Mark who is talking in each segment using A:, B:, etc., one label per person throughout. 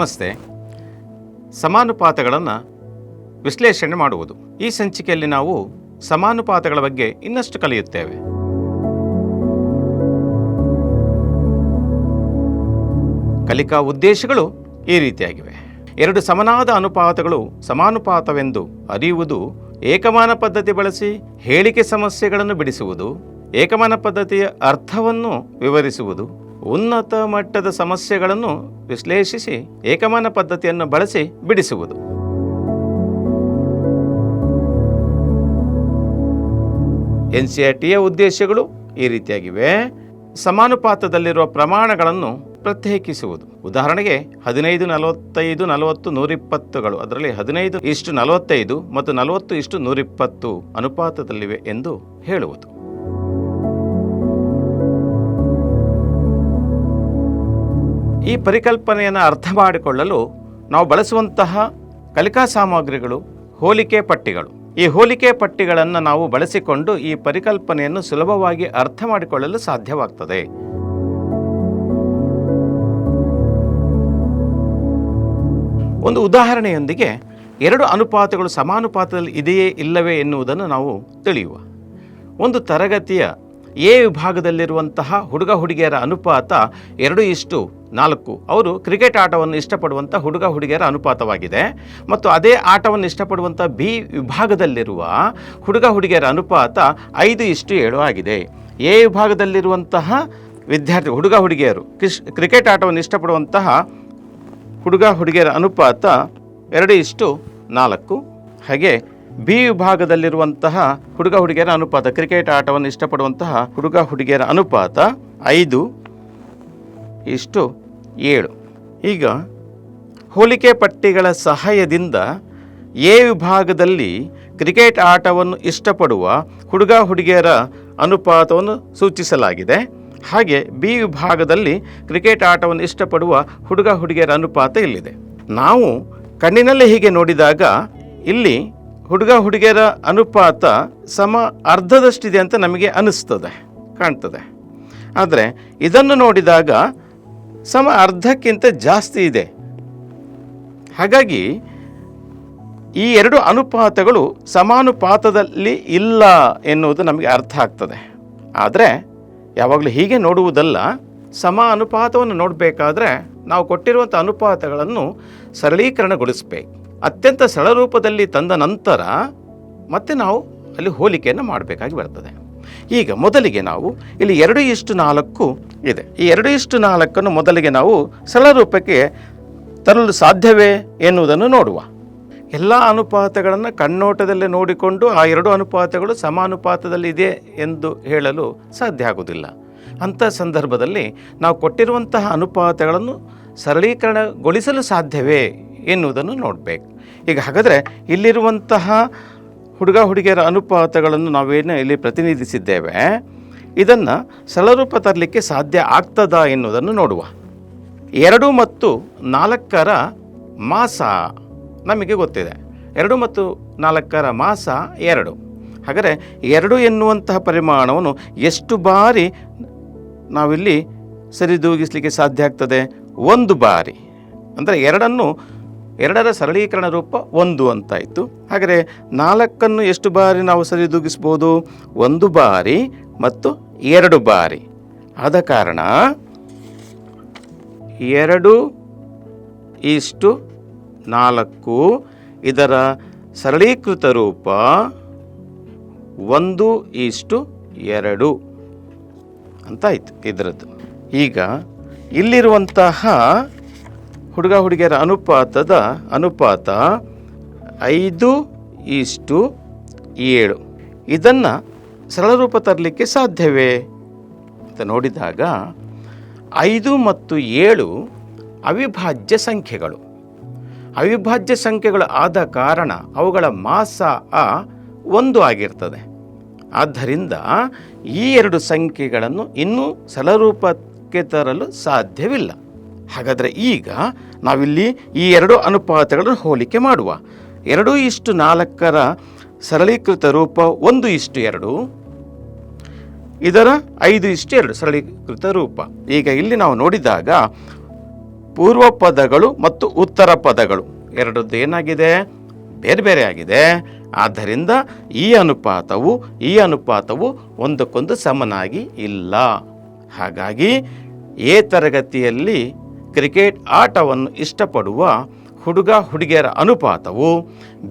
A: ನಮಸ್ತೆ. ಸಮಾನುಪಾತಗಳನ್ನು ವಿಶ್ಲೇಷಣೆ ಮಾಡುವುದು. ಈ ಸಂಚಿಕೆಯಲ್ಲಿ ನಾವು ಸಮಾನುಪಾತಗಳ ಬಗ್ಗೆ ಇನ್ನಷ್ಟು ಕಲಿಯುತ್ತೇವೆ. ಕಲಿಕಾ ಉದ್ದೇಶಗಳು ಈ ರೀತಿಯಾಗಿವೆ. ಎರಡು ಸಮನಾದ ಅನುಪಾತಗಳು ಸಮಾನುಪಾತವೆಂದು ಅರಿಯುವುದು, ಏಕಮಾನ ಪದ್ಧತಿ ಬಳಸಿ ಹೇಳಿಕೆ ಸಮಸ್ಯೆಗಳನ್ನು ಬಿಡಿಸುವುದು, ಏಕಮಾನ ಪದ್ಧತಿಯ ಅರ್ಥವನ್ನು ವಿವರಿಸುವುದು ಉನ್ನತ ಮಟ್ಟದ ಸಮಸ್ಯೆಗಳನ್ನು ವಿಶ್ಲೇಷಿಸಿ ಏಕಮಾನ ಪದ್ಧತಿಯನ್ನು ಬಳಸಿ ಬಿಡಿಸುವುದು. ಎನ್ ಸಿ ಆರ್ ಟಿಯ ಉದ್ದೇಶಗಳು ಈ ರೀತಿಯಾಗಿವೆ. ಸಮಾನುಪಾತದಲ್ಲಿರುವ ಪ್ರಮಾಣಗಳನ್ನು ಪ್ರತ್ಯೇಕಿಸುವುದು. ಉದಾಹರಣೆಗೆ ಹದಿನೈದು ನಲವತ್ತೈದು ನಲವತ್ತು ನೂರಿಪ್ಪತ್ತುಗಳು, ಅದರಲ್ಲಿ ಹದಿನೈದು ಇಷ್ಟು ನಲವತ್ತೈದು ಮತ್ತು ನಲವತ್ತು ಇಷ್ಟು ನೂರಿಪ್ಪತ್ತು ಅನುಪಾತದಲ್ಲಿವೆ ಎಂದು ಹೇಳುವುದು. ಈ ಪರಿಕಲ್ಪನೆಯನ್ನು ಅರ್ಥ ಮಾಡಿಕೊಳ್ಳಲು ನಾವು ಬಳಸುವಂತಹ ಕಲಿಕಾ ಸಾಮಗ್ರಿಗಳು ಹೋಲಿಕೆ ಪಟ್ಟಿಗಳು. ಈ ಹೋಲಿಕೆ ಪಟ್ಟಿಗಳನ್ನು ನಾವು ಬಳಸಿಕೊಂಡು ಈ ಪರಿಕಲ್ಪನೆಯನ್ನು ಸುಲಭವಾಗಿ ಅರ್ಥ ಮಾಡಿಕೊಳ್ಳಲು ಸಾಧ್ಯವಾಗ್ತದೆ. ಒಂದು ಉದಾಹರಣೆಯೊಂದಿಗೆ ಎರಡು ಅನುಪಾತಗಳು ಸಮಾನುಪಾತದಲ್ಲಿ ಇದೆಯೇ ಇಲ್ಲವೇ ಎನ್ನುವುದನ್ನು ನಾವು ತಿಳಿಯುವ. ಒಂದು ತರಗತಿಯ ಎ ವಿಭಾಗದಲ್ಲಿರುವಂತಹ ಹುಡುಗ ಹುಡುಗಿಯರ ಅನುಪಾತ ಎರಡು ಇಷ್ಟು ನಾಲ್ಕು. ಅವರು ಕ್ರಿಕೆಟ್ ಆಟವನ್ನು ಇಷ್ಟಪಡುವಂಥ ಹುಡುಗ ಹುಡುಗಿಯರ ಅನುಪಾತವಾಗಿದೆ. ಮತ್ತು ಅದೇ ಆಟವನ್ನು ಇಷ್ಟಪಡುವಂಥ ಬಿ ವಿಭಾಗದಲ್ಲಿರುವ ಹುಡುಗ ಹುಡುಗಿಯರ ಅನುಪಾತ ಐದು ಇಷ್ಟು ಏಳು ಆಗಿದೆ. ಎ ವಿಭಾಗದಲ್ಲಿರುವಂತಹ ವಿದ್ಯಾರ್ಥಿ ಹುಡುಗ ಹುಡುಗಿಯರು ಕ್ರಿಕೆಟ್ ಆಟವನ್ನು ಇಷ್ಟಪಡುವಂತಹ ಹುಡುಗ ಹುಡುಗಿಯರ ಅನುಪಾತ ಎರಡು ಇಷ್ಟು ನಾಲ್ಕು. ಹಾಗೆ ಬಿ ವಿಭಾಗದಲ್ಲಿರುವಂತಹ ಹುಡುಗ ಹುಡುಗಿಯರ ಅನುಪಾತ, ಕ್ರಿಕೆಟ್ ಆಟವನ್ನು ಇಷ್ಟಪಡುವಂತಹ ಹುಡುಗ ಹುಡುಗಿಯರ ಅನುಪಾತ ಐದು, ಇಷ್ಟು ಏಳು. ಈಗ ಹೋಲಿಕೆ ಪಟ್ಟಿಗಳ ಸಹಾಯದಿಂದ ಎ ವಿಭಾಗದಲ್ಲಿ ಕ್ರಿಕೆಟ್ ಆಟವನ್ನು ಇಷ್ಟಪಡುವ ಹುಡುಗ ಹುಡುಗಿಯರ ಅನುಪಾತವನ್ನು ಸೂಚಿಸಲಾಗಿದೆ. ಹಾಗೆ ಬಿ ವಿಭಾಗದಲ್ಲಿ ಕ್ರಿಕೆಟ್ ಆಟವನ್ನು ಇಷ್ಟಪಡುವ ಹುಡುಗ ಹುಡುಗಿಯರ ಅನುಪಾತ ಇಲ್ಲಿದೆ. ನಾವು ಕಣ್ಣಿನಲ್ಲಿ ಹೀಗೆ ನೋಡಿದಾಗ ಇಲ್ಲಿ ಹುಡುಗ ಹುಡುಗಿಯರ ಅನುಪಾತ ಸಮ ಅರ್ಧದಷ್ಟಿದೆ ಅಂತ ನಮಗೆ ಅನಿಸ್ತದೆ, ಕಾಣ್ತದೆ. ಆದರೆ ಇದನ್ನು ನೋಡಿದಾಗ ಸಮ ಅರ್ಧಕ್ಕಿಂತ ಜಾಸ್ತಿ ಇದೆ. ಹಾಗಾಗಿ ಈ ಎರಡು ಅನುಪಾತಗಳು ಸಮಾನುಪಾತದಲ್ಲಿ ಇಲ್ಲ ಎನ್ನುವುದು ನಮಗೆ ಅರ್ಥ ಆಗ್ತದೆ. ಆದರೆ ಯಾವಾಗಲೂ ಹೀಗೆ ನೋಡುವುದಲ್ಲ, ಸಮ ಅನುಪಾತವನ್ನು ನೋಡಬೇಕಾದ್ರೆ ನಾವು ಕೊಟ್ಟಿರುವಂಥ ಅನುಪಾತಗಳನ್ನು ಸರಳೀಕರಣಗೊಳಿಸಬೇಕು. ಅತ್ಯಂತ ಸರಳ ರೂಪದಲ್ಲಿ ತಂದ ನಂತರ ಮತ್ತೆ ನಾವು ಅಲ್ಲಿ ಹೋಲಿಕೆಯನ್ನು ಮಾಡಬೇಕಾಗಿ ಬರ್ತದೆ. ಈಗ ಮೊದಲಿಗೆ ನಾವು ಇಲ್ಲಿ ಎರಡು ಇಷ್ಟು ನಾಲ್ಕು ಇದೆ. ಈ ಎರಡು ಇಷ್ಟು ನಾಲ್ಕನ್ನು ಮೊದಲಿಗೆ ನಾವು ಸರಳ ರೂಪಕ್ಕೆ ತರಲು ಸಾಧ್ಯವೇ ಎನ್ನುವುದನ್ನು ನೋಡುವ. ಎಲ್ಲ ಅನುಪಾತಗಳನ್ನು ಕಣ್ಣೋಟದಲ್ಲೇ ನೋಡಿಕೊಂಡು ಆ ಎರಡು ಅನುಪಾತಗಳು ಸಮಾನುಪಾತದಲ್ಲಿದೆ ಎಂದು ಹೇಳಲು ಸಾಧ್ಯ ಆಗುವುದಿಲ್ಲ. ಅಂಥ ಸಂದರ್ಭದಲ್ಲಿ ನಾವು ಕೊಟ್ಟಿರುವಂತಹ ಅನುಪಾತಗಳನ್ನು ಸರಳೀಕರಣಗೊಳಿಸಲು ಸಾಧ್ಯವೇ ಎನ್ನುವುದನ್ನು ನೋಡಬೇಕು. ಈಗ ಹಾಗಾದರೆ ಇಲ್ಲಿರುವಂತಹ ಹುಡುಗ ಹುಡುಗಿಯರ ಅನುಪಾತಗಳನ್ನು ನಾವೇನು ಇಲ್ಲಿ ಪ್ರತಿನಿಧಿಸಿದ್ದೇವೆ? ಇದನ್ನು ಸರಳರೂಪ ತರಲಿಕ್ಕೆ ಸಾಧ್ಯ ಆಗ್ತದಾ ಎನ್ನುವುದನ್ನು ನೋಡುವ. ಎರಡು ಮತ್ತು ನಾಲ್ಕರ ಮಾಸ ನಮಗೆ ಗೊತ್ತಿದೆ. ಎರಡು ಮತ್ತು ನಾಲ್ಕರ ಮಾಸ ಎರಡು. ಹಾಗಾದರೆ ಎರಡು ಎನ್ನುವಂತಹ ಪರಿಮಾಣವನ್ನು ಎಷ್ಟು ಬಾರಿ ನಾವಿಲ್ಲಿ ಸರಿದೂಗಿಸಲಿಕ್ಕೆ ಸಾಧ್ಯ ಆಗ್ತದೆ? ಒಂದು ಬಾರಿ. ಅಂದರೆ ಎರಡನ್ನು ಎರಡರ ಸರಳೀಕರಣ ರೂಪ ಒಂದು ಅಂತಾಯಿತು. ಹಾಗಾದರೆ ನಾಲ್ಕನ್ನು ಎಷ್ಟು ಬಾರಿ ನಾವು ಸರಿದೂಗಿಸ್ಬೋದು ಒಂದು ಬಾರಿ ಮತ್ತು ಎರಡು ಬಾರಿ. ಆದ ಕಾರಣ ಎರಡು ಇಷ್ಟು ನಾಲ್ಕು ಇದರ ಸರಳೀಕೃತ ರೂಪ ಒಂದು ಇಷ್ಟು ಎರಡು ಅಂತಾಯಿತು ಇದರದ್ದು. ಈಗ ಇಲ್ಲಿರುವಂತಹ ಹುಡುಗ ಹುಡುಗಿಯರ ಅನುಪಾತದ ಅನುಪಾತ ಐದು ಇಷ್ಟು ಏಳು. ಇದನ್ನು ಸರಳ ರೂಪ ತರಲಿಕ್ಕೆ ಸಾಧ್ಯವೇ? ಅಂತ ನೋಡಿದಾಗ ಐದು ಮತ್ತು ಏಳು ಅವಿಭಾಜ್ಯ ಸಂಖ್ಯೆಗಳು. ಅವಿಭಾಜ್ಯ ಸಂಖ್ಯೆಗಳು ಆದ ಕಾರಣ ಅವುಗಳ ಮಾಸ ಆ ಒಂದು ಆಗಿರ್ತದೆ. ಆದ್ದರಿಂದ ಈ ಎರಡು ಸಂಖ್ಯೆಗಳನ್ನು ಇನ್ನೂ ಸರಳರೂಪಕ್ಕೆ ತರಲು ಸಾಧ್ಯವಿಲ್ಲ. ಹಾಗಾದರೆ ಈಗ ನಾವಿಲ್ಲಿ ಈ ಎರಡು ಅನುಪಾತಗಳನ್ನು ಹೋಲಿಕೆ ಮಾಡುವ. ಎರಡು ಇಷ್ಟು ನಾಲ್ಕರ ಸರಳೀಕೃತ ರೂಪ ಒಂದು ಇಷ್ಟು ಎರಡು. ಇದರ ಐದು ಇಷ್ಟು ಎರಡು ಸರಳೀಕೃತ ರೂಪ. ಈಗ ಇಲ್ಲಿ ನಾವು ನೋಡಿದಾಗ ಪೂರ್ವ ಪದಗಳು ಮತ್ತು ಉತ್ತರ ಪದಗಳು. ಎರಡದ್ದು ಏನಾಗಿದೆ? ಬೇರೆ ಬೇರೆ ಆಗಿದೆ. ಆದ್ದರಿಂದ ಈ ಅನುಪಾತವು ಈ ಅನುಪಾತವು ಒಂದಕ್ಕೊಂದು ಸಮನಾಗಿ ಇಲ್ಲ. ಹಾಗಾಗಿ ಎ ತರಗತಿಯಲ್ಲಿ ಕ್ರಿಕೆಟ್ ಆಟವನ್ನು ಇಷ್ಟಪಡುವ ಹುಡುಗ ಹುಡುಗಿಯರ ಅನುಪಾತವು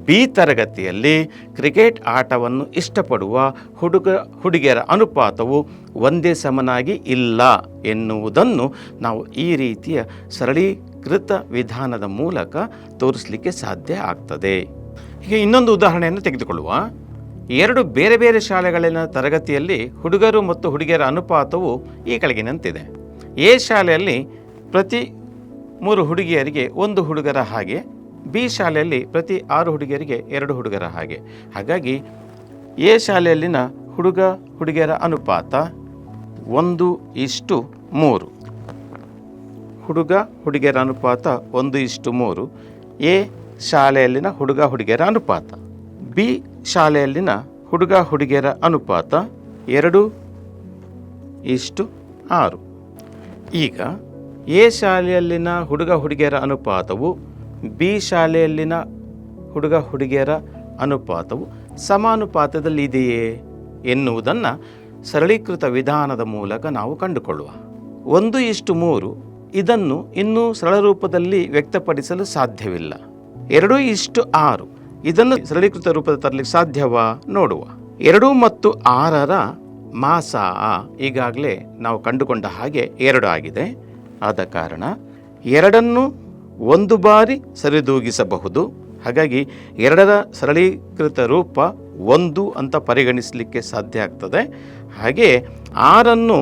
A: ಬಿ ತರಗತಿಯಲ್ಲಿ ಕ್ರಿಕೆಟ್ ಆಟವನ್ನು ಇಷ್ಟಪಡುವ ಹುಡುಗ ಹುಡುಗಿಯರ ಅನುಪಾತವು ಒಂದೇ ಸಮನಾಗಿ ಇಲ್ಲ ಎನ್ನುವುದನ್ನು ನಾವು ಈ ರೀತಿಯ ಸರಳೀಕೃತ ವಿಧಾನದ ಮೂಲಕ ತೋರಿಸಲಿಕ್ಕೆ ಸಾಧ್ಯ ಆಗ್ತದೆ. ಈಗ ಇನ್ನೊಂದು ಉದಾಹರಣೆಯನ್ನು ತೆಗೆದುಕೊಳ್ಳುವ. ಎರಡು ಬೇರೆ ಬೇರೆ ಶಾಲೆಗಳಿನ ತರಗತಿಯಲ್ಲಿ ಹುಡುಗರು ಮತ್ತು ಹುಡುಗಿಯರ ಅನುಪಾತವು ಈ ಕೆಳಗಿನಂತಿದೆ. ಎ ಶಾಲೆಯಲ್ಲಿ ಪ್ರತಿ ಮೂರು ಹುಡುಗಿಯರಿಗೆ ಒಂದು ಹುಡುಗರ ಹಾಗೆ, ಬಿ ಶಾಲೆಯಲ್ಲಿ ಪ್ರತಿ ಆರು ಹುಡುಗಿಯರಿಗೆ ಎರಡು ಹುಡುಗರ ಹಾಗೆ. ಹಾಗಾಗಿ, ಎ ಶಾಲೆಯಲ್ಲಿನ ಹುಡುಗ, ಹುಡುಗಿಯರ ಅನುಪಾತ ಒಂದು ಇಷ್ಟು ಮೂರು. ಹುಡುಗ, ಹುಡುಗಿಯರ ಅನುಪಾತ ಒಂದು ಇಷ್ಟು ಮೂರು. ಎ ಶಾಲೆಯಲ್ಲಿನ ಹುಡುಗ, ಹುಡುಗಿಯರ ಅನುಪಾತ. ಬಿ ಶಾಲೆಯಲ್ಲಿನ ಹುಡುಗ, ಹುಡುಗಿಯರ ಅನುಪಾತ ಎರಡು ಇಷ್ಟು ಆರು. ಈಗ ಎ ಶಾಲೆಯಲ್ಲಿನ ಹುಡುಗ ಹುಡುಗಿಯರ ಅನುಪಾತವು, ಬಿ ಶಾಲೆಯಲ್ಲಿನ ಹುಡುಗ ಹುಡುಗಿಯರ ಅನುಪಾತವು ಸಮಾನುಪಾತದಲ್ಲಿದೆಯೇ ಎನ್ನುವುದನ್ನು ಸರಳೀಕೃತ ವಿಧಾನದ ಮೂಲಕ ನಾವು ಕಂಡುಕೊಳ್ಳುವ. ಒಂದು ಇಷ್ಟು ಮೂರು ಇದನ್ನು ಇನ್ನೂ ಸರಳ ರೂಪದಲ್ಲಿ ವ್ಯಕ್ತಪಡಿಸಲು ಸಾಧ್ಯವಿಲ್ಲ. ಎರಡು ಇಷ್ಟು ಆರು ಇದನ್ನು ಸರಳೀಕೃತ ರೂಪದ ತರಲಿಕ್ಕೆ ಸಾಧ್ಯವಾ? ನೋಡುವ. ಎರಡು ಮತ್ತು ಆರರ ಮಾಸ ಈಗಾಗಲೇ ನಾವು ಕಂಡುಕೊಂಡ ಹಾಗೆ ಎರಡು ಆಗಿದೆ. ಆದ ಕಾರಣ ಎರಡನ್ನು ಒಂದು ಬಾರಿ ಸರಿದೂಗಿಸಬಹುದು. ಹಾಗಾಗಿ ಎರಡರ ಸರಳೀಕೃತ ರೂಪ ಒಂದು ಅಂತ ಪರಿಗಣಿಸಲಿಕ್ಕೆ ಸಾಧ್ಯ ಆಗ್ತದೆ. ಹಾಗೆ ಆರನ್ನು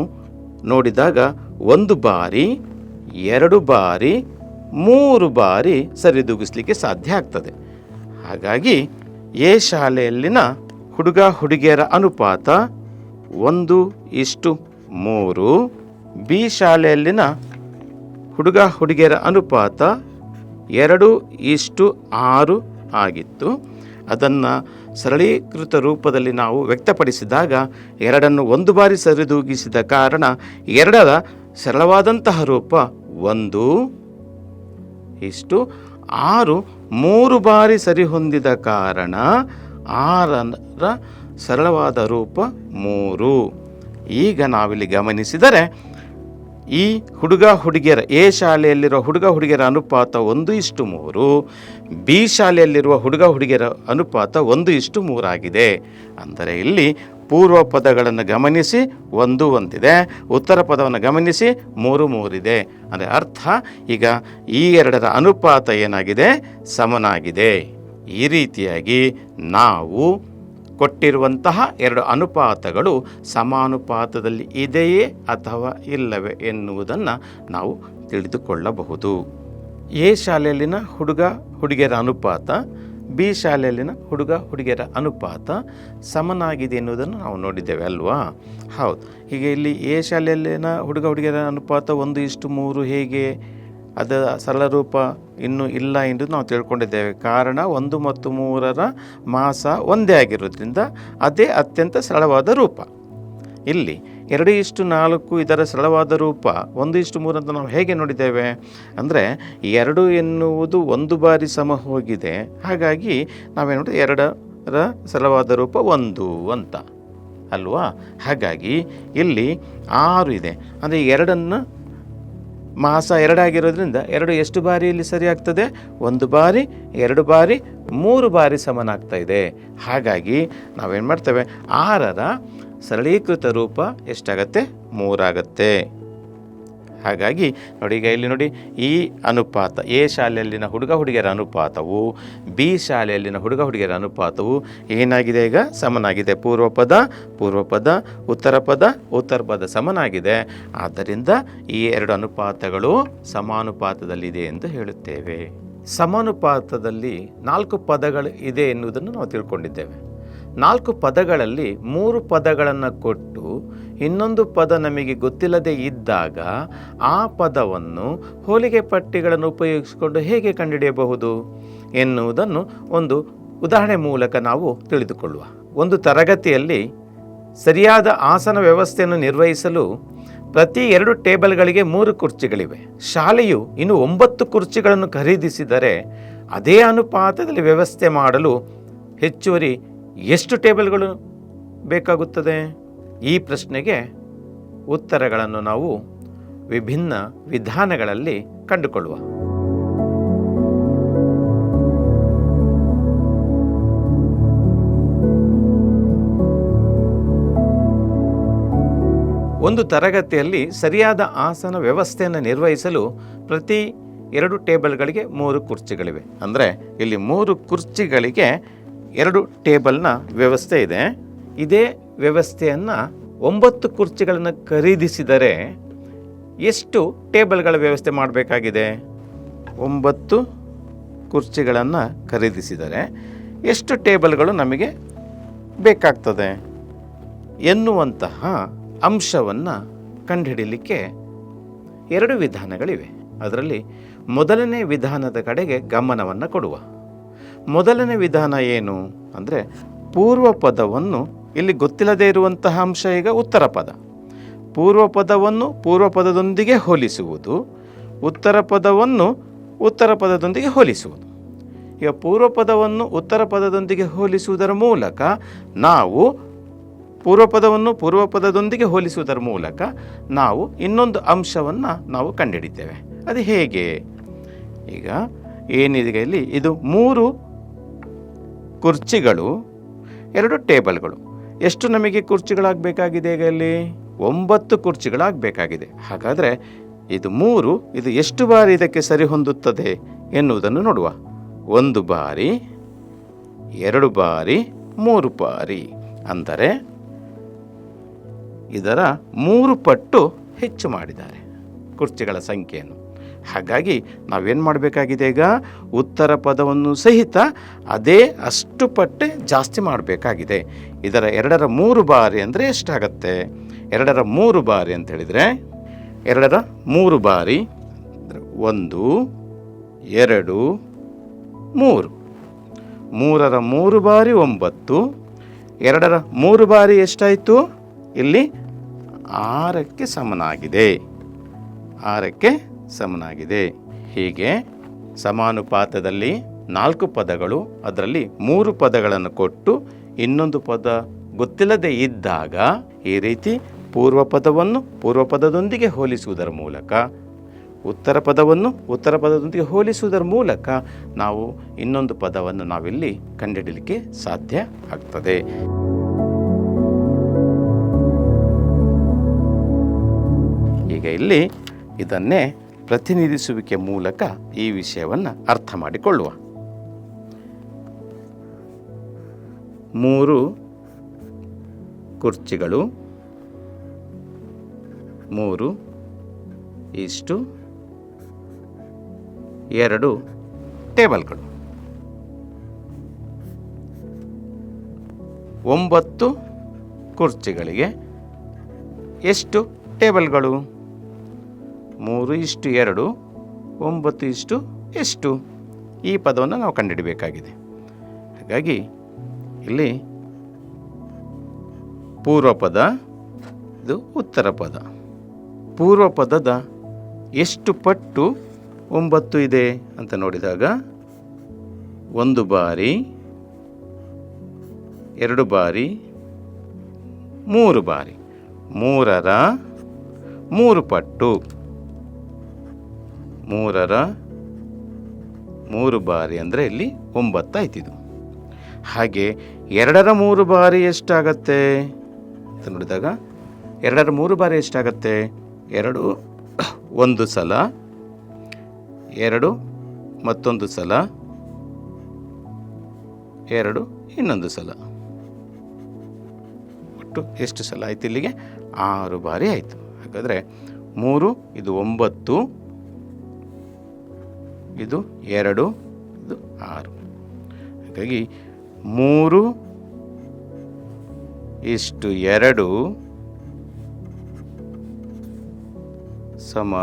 A: ನೋಡಿದಾಗ ಒಂದು ಬಾರಿ, ಎರಡು ಬಾರಿ, ಮೂರು ಬಾರಿ ಸರಿದೂಗಿಸಲಿಕ್ಕೆ ಸಾಧ್ಯ ಆಗ್ತದೆ. ಹಾಗಾಗಿ ಎ ಶಾಲೆಯಲ್ಲಿನ ಹುಡುಗ ಹುಡುಗಿಯರ ಅನುಪಾತ ಒಂದು ಇಷ್ಟು ಮೂರು, ಬಿ ಶಾಲೆಯಲ್ಲಿನ ಹುಡುಗ ಹುಡುಗಿಯರ ಅನುಪಾತ ಎರಡು ಇಷ್ಟು ಆರು ಆಗಿತ್ತು. ಅದನ್ನು ಸರಳೀಕೃತ ರೂಪದಲ್ಲಿ ನಾವು ವ್ಯಕ್ತಪಡಿಸಿದಾಗ ಎರಡನ್ನು ಒಂದು ಬಾರಿ ಸರಿದೂಗಿಸಿದ ಕಾರಣ ಎರಡರ ಸರಳವಾದಂತಹ ರೂಪ ಒಂದು ಇಷ್ಟು ಆರು ಮೂರು ಬಾರಿ ಸರಿಹೊಂದಿದ ಕಾರಣ ಆರರ ಸರಳವಾದ ರೂಪ ಮೂರು. ಈಗ ನಾವಿಲ್ಲಿ ಗಮನಿಸಿದರೆ ಈ ಹುಡುಗ ಹುಡುಗಿಯರ, ಎ ಶಾಲೆಯಲ್ಲಿರುವ ಹುಡುಗ ಹುಡುಗಿಯರ ಅನುಪಾತ ಒಂದು ಇಷ್ಟು ಮೂರು, ಬಿ ಶಾಲೆಯಲ್ಲಿರುವ ಹುಡುಗ ಹುಡುಗಿಯರ ಅನುಪಾತ ಒಂದು ಇಷ್ಟು ಮೂರಾಗಿದೆ. ಅಂದರೆ ಇಲ್ಲಿ ಪೂರ್ವ ಪದಗಳನ್ನು ಗಮನಿಸಿ ಒಂದು ಒಂದಿದೆ, ಉತ್ತರ ಪದವನ್ನು ಗಮನಿಸಿ ಮೂರು ಮೂರಿದೆ. ಅಂದರೆ ಅರ್ಥ, ಈಗ ಈ ಎರಡರ ಅನುಪಾತ ಏನಾಗಿದೆ? ಸಮನಾಗಿದೆ. ಈ ರೀತಿಯಾಗಿ ನಾವು ಕೊಟ್ಟಿರುವಂತಹ ಎರಡು ಅನುಪಾತಗಳು ಸಮಾನುಪಾತದಲ್ಲಿ ಇದೆಯೇ ಅಥವಾ ಇಲ್ಲವೇ ಎನ್ನುವುದನ್ನು ನಾವು ತಿಳಿದುಕೊಳ್ಳಬಹುದು. ಎ ಶಾಲೆಯಲ್ಲಿನ ಹುಡುಗ ಹುಡುಗಿಯರ ಅನುಪಾತ, ಬಿ ಶಾಲೆಯಲ್ಲಿನ ಹುಡುಗ ಹುಡುಗಿಯರ ಅನುಪಾತ ಸಮನಾಗಿದೆ ಎನ್ನುವುದನ್ನು ನಾವು ನೋಡಿದ್ದೇವೆ ಅಲ್ವಾ? ಹೌದು. ಹೀಗೆ ಇಲ್ಲಿ ಎ ಶಾಲೆಯಲ್ಲಿನ ಹುಡುಗ ಹುಡುಗಿಯರ ಅನುಪಾತ ಒಂದು ಇಷ್ಟು ಮೂರು ಹೇಗೆ? ಅದರ ಸರಳ ರೂಪ ಇನ್ನೂ ಇಲ್ಲ ಎಂದು ನಾವು ತಿಳ್ಕೊಂಡಿದ್ದೇವೆ. ಕಾರಣ ಒಂದು ಮತ್ತು ಮೂರರ ಮಾಸ ಒಂದೇ ಆಗಿರೋದ್ರಿಂದ ಅದೇ ಅತ್ಯಂತ ಸರಳವಾದ ರೂಪ. ಇಲ್ಲಿ ಎರಡು ಇಷ್ಟು ನಾಲ್ಕು ಇದರ ಸರಳವಾದ ರೂಪ, ಒಂದು ಇಷ್ಟು ಮೂರು ಅಂತ ನಾವು ಹೇಗೆ ನೋಡಿದ್ದೇವೆ? ಅಂದರೆ ಎರಡು ಎನ್ನುವುದು ಒಂದು ಬಾರಿ ಸಮ ಹೋಗಿದೆ. ಹಾಗಾಗಿ ನಾವೇನು ನೋಡಿ ಎರಡರ ಸರಳವಾದ ರೂಪ ಒಂದು ಅಂತ. ಅಲ್ವಾ? ಹಾಗಾಗಿ ಇಲ್ಲಿ ಆರು ಇದೆ. ಅಂದರೆ ಎರಡನ್ನು ಮಾಸ ಎರಡಾಗಿರೋದ್ರಿಂದ ಎರಡು ಎಷ್ಟು ಬಾರಿ ಇಲ್ಲಿ ಸರಿ ಆಗ್ತದೆ ಒಂದು ಬಾರಿ, ಎರಡು ಬಾರಿ, ಮೂರು ಬಾರಿ ಸಮನಾಗ್ತಾ ಇದೆ. ಹಾಗಾಗಿ ನಾವೇನು ಮಾಡ್ತೇವೆ? ಆರರ ಸರಳೀಕೃತ ರೂಪ ಎಷ್ಟಾಗತ್ತೆ? ಮೂರಾಗತ್ತೆ. ಹಾಗಾಗಿ ನೋಡಿ ಈಗ ಇಲ್ಲಿ ನೋಡಿ ಈ ಅನುಪಾತ, ಎ ಶಾಲೆಯಲ್ಲಿನ ಹುಡುಗ ಹುಡುಗಿಯರ ಅನುಪಾತವು, ಬಿ ಶಾಲೆಯಲ್ಲಿನ ಹುಡುಗ ಹುಡುಗಿಯರ ಅನುಪಾತವು ಏನಾಗಿದೆ ಈಗ? ಸಮನಾಗಿದೆ. ಪೂರ್ವ ಪದ ಪೂರ್ವ ಪದ ಉತ್ತರ ಪದ ಉತ್ತರ ಪದ ಸಮನಾಗಿದೆ. ಆದ್ದರಿಂದ ಈ ಎರಡು ಅನುಪಾತಗಳು ಸಮಾನುಪಾತದಲ್ಲಿದೆ ಎಂದು ಹೇಳುತ್ತೇವೆ. ಸಮಾನುಪಾತದಲ್ಲಿ ನಾಲ್ಕು ಪದಗಳು ಇದೆ ಎನ್ನುವುದನ್ನು ನಾವು ತಿಳ್ಕೊಂಡಿದ್ದೇವೆ. ನಾಲ್ಕು ಪದಗಳಲ್ಲಿ ಮೂರು ಪದಗಳನ್ನು ಕೊಟ್ಟು ಇನ್ನೊಂದು ಪದ ನಮಗೆ ಗೊತ್ತಿಲ್ಲದೆ ಇದ್ದಾಗ ಆ ಪದವನ್ನು ಹೋಲಿಗೆ ಪಟ್ಟಿಗಳನ್ನು ಉಪಯೋಗಿಸಿಕೊಂಡು ಹೇಗೆ ಕಂಡುಹಿಡಿಯಬಹುದು ಎನ್ನುವುದನ್ನು ಒಂದು ಉದಾಹರಣೆ ಮೂಲಕ ನಾವು ತಿಳಿದುಕೊಳ್ಳುವ. ಒಂದು ತರಗತಿಯಲ್ಲಿ ಸರಿಯಾದ ಆಸನ ವ್ಯವಸ್ಥೆಯನ್ನು ನಿರ್ವಹಿಸಲು ಪ್ರತಿ ಎರಡು ಟೇಬಲ್ಗಳಿಗೆ ಮೂರು ಕುರ್ಚಿಗಳಿವೆ. ಶಾಲೆಯು ಇನ್ನು ಒಂಬತ್ತು ಕುರ್ಚಿಗಳನ್ನು ಖರೀದಿಸಿದರೆ ಅದೇ ಅನುಪಾತದಲ್ಲಿ ವ್ಯವಸ್ಥೆ ಮಾಡಲು ಹೆಚ್ಚುವರಿ ಎಷ್ಟು ಟೇಬಲ್ಗಳು ಬೇಕಾಗುತ್ತದೆ? ಈ ಪ್ರಶ್ನೆಗೆ ಉತ್ತರಗಳನ್ನು ನಾವು ವಿಭಿನ್ನ ವಿಧಾನಗಳಲ್ಲಿ ಕಂಡುಕೊಳ್ಳುವ. ಒಂದು ತರಗತಿಯಲ್ಲಿ ಸರಿಯಾದ ಆಸನ ವ್ಯವಸ್ಥೆಯನ್ನು ನಿರ್ವಹಿಸಲು ಪ್ರತಿ ಎರಡು ಟೇಬಲ್ಗಳಿಗೆ ಮೂರು ಕುರ್ಚಿಗಳಿವೆ. ಅಂದರೆ ಇಲ್ಲಿ ಮೂರು ಕುರ್ಚಿಗಳಿಗೆ ಎರಡು ಟೇಬಲ್ನ ವ್ಯವಸ್ಥೆ ಇದೆ. ಇದೇ ವ್ಯವಸ್ಥೆಯನ್ನು ಒಂಬತ್ತು ಕುರ್ಚಿಗಳನ್ನು ಖರೀದಿಸಿದರೆ ಎಷ್ಟು ಟೇಬಲ್ಗಳ ವ್ಯವಸ್ಥೆ ಮಾಡಬೇಕಾಗಿದೆ? ಒಂಬತ್ತು ಕುರ್ಚಿಗಳನ್ನು ಖರೀದಿಸಿದರೆ ಎಷ್ಟು ಟೇಬಲ್ಗಳು ನಮಗೆ ಬೇಕಾಗ್ತದೆ? ಎನ್ನುವಂತಹ ಅಂಶವನ್ನು ಕಂಡುಹಿಡಿಯಲಿಕ್ಕೆ ಎರಡು ವಿಧಾನಗಳಿವೆ. ಅದರಲ್ಲಿ ಮೊದಲನೇ ವಿಧಾನದ ಕಡೆಗೆ ಗಮನವನ್ನು ಕೊಡುವ. ಮೊದಲನೇ ವಿಧಾನ ಏನು ಅಂದರೆ ಪೂರ್ವ ಪದವನ್ನು ಇಲ್ಲಿ ಗೊತ್ತಿಲ್ಲದೆ ಇರುವಂತಹ ಅಂಶ ಈಗ ಉತ್ತರ ಪದ. ಪೂರ್ವ ಪದವನ್ನು ಪೂರ್ವ ಪದದೊಂದಿಗೆ ಹೋಲಿಸುವುದು, ಉತ್ತರ ಪದವನ್ನು ಉತ್ತರ ಪದದೊಂದಿಗೆ ಹೋಲಿಸುವುದು. ಈಗ ಪೂರ್ವ ಪದವನ್ನು ಉತ್ತರ ಪದದೊಂದಿಗೆ ಹೋಲಿಸುವುದರ ಮೂಲಕ ನಾವು ಪೂರ್ವ ಪದವನ್ನು ಪೂರ್ವ ಪದದೊಂದಿಗೆ ಹೋಲಿಸುವುದರ ಮೂಲಕ ನಾವು ಇನ್ನೊಂದು ಅಂಶವನ್ನು ನಾವು ಕಂಡುಹಿಡಿತೇವೆ. ಅದು ಹೇಗೆ? ಈಗ ಏನಿದೆ ಇಲ್ಲಿ? ಇದು ಮೂರು ಕುರ್ಚಿಗಳು, ಎರಡು ಟೇಬಲ್ಗಳು. ಎಷ್ಟು ನಮಗೆ ಕುರ್ಚಿಗಳಾಗಬೇಕಾಗಿದೆ ಈಗ ಇಲ್ಲಿ? ಒಂಬತ್ತು ಕುರ್ಚಿಗಳಾಗಬೇಕಾಗಿದೆ. ಹಾಗಾದರೆ ಇದು ಮೂರು, ಇದು ಎಷ್ಟು ಬಾರಿ ಇದಕ್ಕೆ ಸರಿ ಹೊಂದುತ್ತದೆ ಎನ್ನುವುದನ್ನು ನೋಡುವ. ಒಂದು ಬಾರಿ, ಎರಡು ಬಾರಿ, ಮೂರು ಬಾರಿ. ಅಂದರೆ ಇದರ ಮೂರು ಪಟ್ಟು ಹೆಚ್ಚು ಮಾಡಿದ್ದಾರೆ ಕುರ್ಚಿಗಳ ಸಂಖ್ಯೆಯನ್ನು. ಹಾಗಾಗಿ ನಾವೇನು ಮಾಡಬೇಕಾಗಿದೆ ಈಗ? ಉತ್ತರ ಪದವನ್ನು ಸಹಿತ ಅದೇ ಅಷ್ಟು ಪಟ್ಟೆ ಜಾಸ್ತಿ ಮಾಡಬೇಕಾಗಿದೆ. ಇದರ ಎರಡರ ಮೂರು ಬಾರಿ ಅಂದರೆ ಎಷ್ಟಾಗತ್ತೆ? ಎರಡರ ಮೂರು ಬಾರಿ ಅಂತ ಹೇಳಿದರೆ, ಎರಡರ ಮೂರು ಬಾರಿ ಒಂದು, ಎರಡು, ಮೂರು. ಮೂರರ ಮೂರು ಬಾರಿ ಒಂಬತ್ತು, ಎರಡರ ಮೂರು ಬಾರಿ ಎಷ್ಟಾಯಿತು? ಇಲ್ಲಿ ಆರಕ್ಕೆ ಸಮನಾಗಿದೆ. ಆರಕ್ಕೆ ಸಮನಾಗಿದೆ. ಹೀಗೆ ಸಮಾನುಪಾತದಲ್ಲಿ ನಾಲ್ಕು ಪದಗಳು, ಅದರಲ್ಲಿ ಮೂರು ಪದಗಳನ್ನು ಕೊಟ್ಟು ಇನ್ನೊಂದು ಪದ ಗೊತ್ತಿಲ್ಲದೆ ಇದ್ದಾಗ ಈ ರೀತಿ ಪೂರ್ವ ಪದವನ್ನು ಪೂರ್ವ ಪದದೊಂದಿಗೆ ಹೋಲಿಸುವುದರ ಮೂಲಕ, ಉತ್ತರ ಪದವನ್ನು ಉತ್ತರ ಪದದೊಂದಿಗೆ ಹೋಲಿಸುವುದರ ಮೂಲಕ ನಾವು ಇನ್ನೊಂದು ಪದವನ್ನು ನಾವಿಲ್ಲಿ ಕಂಡುಹಿಡಲಿಕ್ಕೆ ಸಾಧ್ಯ ಆಗ್ತದೆ. ಈಗ ಇಲ್ಲಿ ಇದನ್ನೇ ಪ್ರತಿನಿಧಿಸುವಿಕೆ ಮೂಲಕ ಈ ವಿಷಯವನ್ನು ಅರ್ಥ ಮಾಡಿಕೊಳ್ಳುವ. ಮೂರು ಕುರ್ಚಿಗಳು. ಮೂರು ಇಷ್ಟು. ಎರಡು ಟೇಬಲ್ಗಳು. ಒಂಬತ್ತು ಕುರ್ಚಿಗಳಿಗೆ ಎಷ್ಟು ಟೇಬಲ್ಗಳು? ಮೂರು ಇಷ್ಟು ಎರಡು, ಒಂಬತ್ತು ಇಷ್ಟು ಎಷ್ಟು? ಈ ಪದವನ್ನು ನಾವು ಕಂಡುಹಿಡಬೇಕಾಗಿದೆ. ಹಾಗಾಗಿ ಇಲ್ಲಿ ಪೂರ್ವ ಪದ ಇದು ಉತ್ತರ ಪದ ಪೂರ್ವ ಪದದ ಎಷ್ಟು ಪಟ್ಟು ಒಂಬತ್ತು ಇದೆ ಅಂತ ನೋಡಿದಾಗ ಒಂದು ಬಾರಿ, ಎರಡು ಬಾರಿ, ಮೂರು ಬಾರಿ. ಮೂರರ ಮೂರು ಪಟ್ಟು. ಮೂರರ ಮೂರು ಬಾರಿ ಅಂದರೆ ಇಲ್ಲಿ ಒಂಬತ್ತಾಯ್ತಿದು. ಹಾಗೆ ಎರಡರ ಮೂರು ಬಾರಿ ಎಷ್ಟಾಗತ್ತೆ? ಅಂತ ನೋಡಿದಾಗ ಎರಡರ ಮೂರು ಬಾರಿ ಎಷ್ಟಾಗತ್ತೆ? ಎರಡು, ಒಂದು ಸಲ. ಎರಡು, ಮತ್ತೊಂದು ಸಲ. ಎರಡು, ಇನ್ನೊಂದು ಸಲ. ಒಟ್ಟು ಎಷ್ಟು ಸಲ ಆಯಿತು ಇಲ್ಲಿಗೆ? ಆರು ಬಾರಿ ಆಯಿತು. ಹಾಗಾದರೆ ಮೂರು, ಇದು ಒಂಬತ್ತು ಇದು ಎರಡು, ಇದು ಆರು. ಹಾಗಾಗಿ ಮೂರು ಇಷ್ಟು ಎರಡು ಸಮ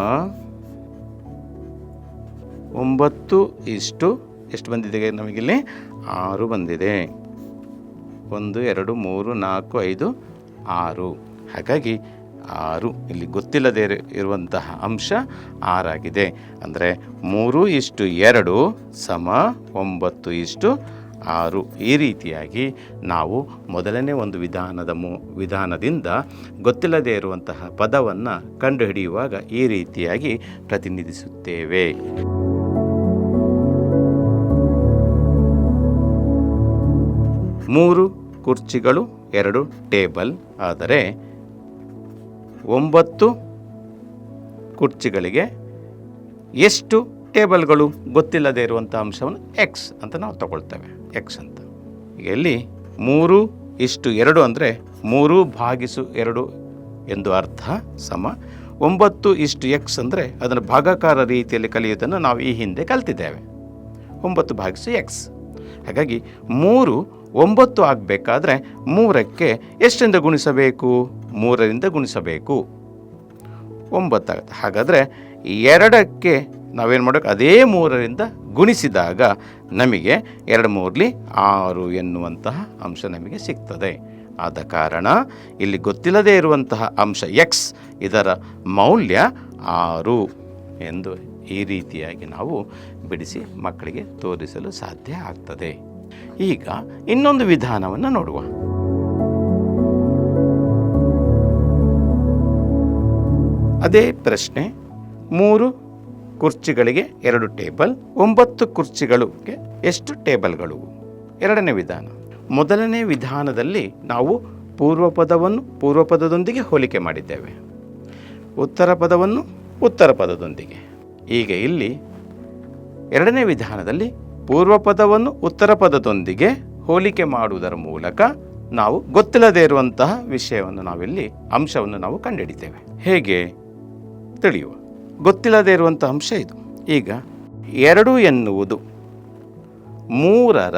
A: ಒಂಬತ್ತು ಇಷ್ಟು ಎಷ್ಟು ಬಂದಿದೆ ನಮಗಿಲ್ಲಿ? ಆರು ಬಂದಿದೆ. ಒಂದು, ಎರಡು, ಮೂರು, ನಾಲ್ಕು, ಐದು, ಆರು. ಹಾಗಾಗಿ ಆರು, ಇಲ್ಲಿ ಗೊತ್ತಿಲ್ಲದೆ ಇರುವಂತಹ ಅಂಶ ಆರಾಗಿದೆ. ಅಂದರೆ ಮೂರು ಇಷ್ಟು ಎರಡು ಸಮ ಒಂಬತ್ತು ಇಷ್ಟು ಆರು. ಈ ರೀತಿಯಾಗಿ ನಾವು ಮೊದಲನೇ ಒಂದು ವಿಧಾನದ ಮು, ವಿಧಾನದಿಂದ ಗೊತ್ತಿಲ್ಲದೆ ಇರುವಂತಹ ಪದವನ್ನು ಕಂಡುಹಿಡಿಯುವಾಗ ಈ ರೀತಿಯಾಗಿ ಪ್ರತಿನಿಧಿಸುತ್ತೇವೆ. ಮೂರು ಕುರ್ಚಿಗಳು, ಎರಡು ಟೇಬಲ್, ಆದರೆ ಒಂಬತ್ತು ಕುರ್ಚಿಗಳಿಗೆ ಎಷ್ಟು ಟೇಬಲ್ಗಳು ಗೊತ್ತಿಲ್ಲದೆ ಇರುವಂಥ ಅಂಶವನ್ನು ಎಕ್ಸ್ ಅಂತ ನಾವು ತಗೊಳ್ತೇವೆ. ಎಕ್ಸ್ ಅಂತ. ಇಲ್ಲಿ ಮೂರು ಇಷ್ಟು ಎರಡು ಅಂದರೆ ಮೂರು ಭಾಗಿಸು ಎರಡು ಎಂದು ಅರ್ಥ ಸಮ. ಒಂಬತ್ತು ಇಷ್ಟು ಎಕ್ಸ್ ಅಂದರೆ ಅದನ್ನು ಭಾಗಾಕಾರ ರೀತಿಯಲ್ಲಿ ಕಲಿಯುವುದನ್ನು ನಾವು ಈ ಹಿಂದೆ ಕಲ್ತಿದ್ದೇವೆ. ಒಂಬತ್ತು ಭಾಗಿಸು ಎಕ್ಸ್ ಹಾಗಾಗಿ ಮೂರು ಒಂಬತ್ತು ಆಗಬೇಕಾದ್ರೆ ಮೂರಕ್ಕೆ ಎಷ್ಟರಿಂದ ಗುಣಿಸಬೇಕು? ಮೂರರಿಂದ ಗುಣಿಸಬೇಕು. ಒಂಬತ್ತಾಗುತ್ತೆ ಹಾಗಾದರೆ ಎರಡಕ್ಕೆ ನಾವೇನು ಮಾಡಬೇಕು? ಅದೇ ಮೂರರಿಂದ ಗುಣಿಸಿದಾಗ ನಮಗೆ ಎರಡು ಮೂರಲಿ ಆರು ಎನ್ನುವಂತಹ ಅಂಶ ನಮಗೆ ಸಿಗ್ತದೆ. ಆದ ಕಾರಣ ಇಲ್ಲಿ ಗೊತ್ತಿಲ್ಲದೇ ಇರುವಂತಹ ಅಂಶ ಎಕ್ಸ್ ಇದರ ಮೌಲ್ಯ ಆರು ಎಂದು ಈ ರೀತಿಯಾಗಿ ನಾವು ಬಿಡಿಸಿ ಮಕ್ಕಳಿಗೆ ತೋರಿಸಲು ಸಾಧ್ಯ ಆಗ್ತದೆ. ಈಗ ಇನ್ನೊಂದು ವಿಧಾನವನ್ನು ನೋಡುವ. ಅದೇ ಪ್ರಶ್ನೆ, ಮೂರು ಕುರ್ಚಿಗಳಿಗೆ ಎರಡು ಟೇಬಲ್, ಒಂಬತ್ತು ಕುರ್ಚಿಗಳಿಗೆ ಎಷ್ಟು ಟೇಬಲ್ಗಳು? ಎರಡನೇ ವಿಧಾನ. ಮೊದಲನೇ ವಿಧಾನದಲ್ಲಿ ನಾವು ಪೂರ್ವ ಪೂರ್ವಪದದೊಂದಿಗೆ ಪೂರ್ವ ಪದದೊಂದಿಗೆ ಹೋಲಿಕೆ ಮಾಡಿದ್ದೇವೆ. ಉತ್ತರ ಪದವನ್ನು ಉತ್ತರ ಪದದೊಂದಿಗೆ. ಈಗ ಇಲ್ಲಿ ಎರಡನೇ ವಿಧಾನದಲ್ಲಿ ಪೂರ್ವ ಪದವನ್ನು ಉತ್ತರ ಪದದೊಂದಿಗೆ ಹೋಲಿಕೆ ಮಾಡುವುದರ ಮೂಲಕ ನಾವು ಗೊತ್ತಿಲ್ಲದೆ ಇರುವಂತಹ ವಿಷಯವನ್ನು ನಾವಿಲ್ಲಿ ಅಂಶವನ್ನು ನಾವು ಕಂಡುಹಿಡಿತೇವೆ. ಹೇಗೆ? ತಿಳಿಯುವ. ಗೊತ್ತಿಲ್ಲದೆ ಇರುವಂಥ ಅಂಶ ಇದು. ಈಗ ಎರಡು ಎನ್ನುವುದು ಮೂರರ